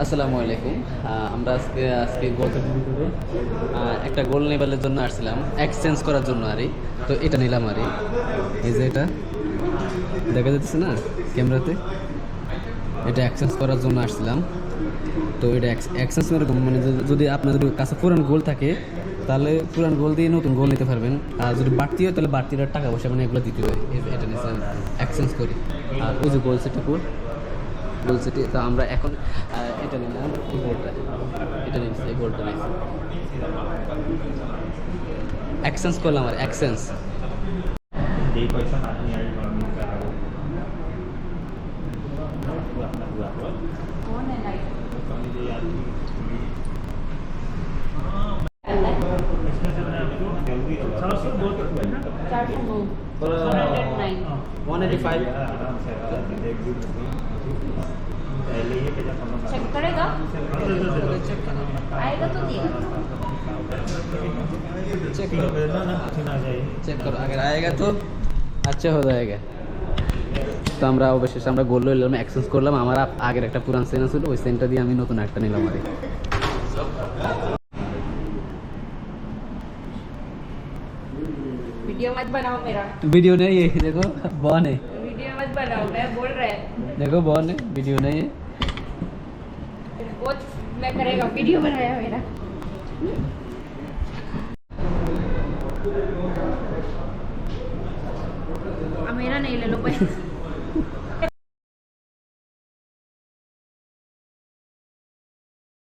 আসসালামু আলাইকুম। আমরা আজকে আজকে একটা গোল নেবালের জন্য আসছিলাম। এক্সচেঞ্জ করার জন্য আরই। তো এটা নিলাম আরই। এই যে এটা। দেখা যাচ্ছে না ক্যামেরাতে? এটা এক্সচেঞ্জ করার জন্য আসছিলাম। তো এটা এক্সচেঞ্জ করার মানে যদি- যদি আপনাদের কাছে পুরান গোল থাকে, তাহলে পুরান গোল দিয়ে নতুন গোল নিতে পারবেন। আর যদি বাড়তি হয়, তাহলে বাড়তির টাকা পয়সা মানে এগুলো দিতে হয়। এটা নিয়েছিলাম এক্সচেঞ্জ করি। আর ওই যে গোল সেটা গোল তো আমরা এখন এটা নিলাম এই গোলটা এটা নিচ্ছি এই গোলটা নিচ্ছি এক্সচেঞ্জ করলাম আর exchange Jadi pesa hati hari malam ini kalau buat nak buat buat. Kalau dia Salah satu buat tu kan? One eighty five आराम से एक दिन पहले ये क्या करना चेक करेगा आएगा तो दिएगा चेक तीन करो बजे ना ना कुछ ना जाए চেক করো अगर आएगा तो अच्छा हो जाएगा তো আমরা অবশেষে আমরা গোল নিলাম এক্সচেঞ্জ করলাম আমার আপ- আগের একটা পুরান সেন ছিল ওই সেনটা দিয়ে আমি নতুন একটা নিলাম আর वीडियो मत बनाओ मेरा। वीडियो नहीं है देखो बॉन है। वीडियो मत बनाओ मैं बोल रहा है। देखो बॉन है वीडियो नहीं है। वो मैं करेगा वीडियो बनाया मेरा। मेरा नहीं ले लो पैसा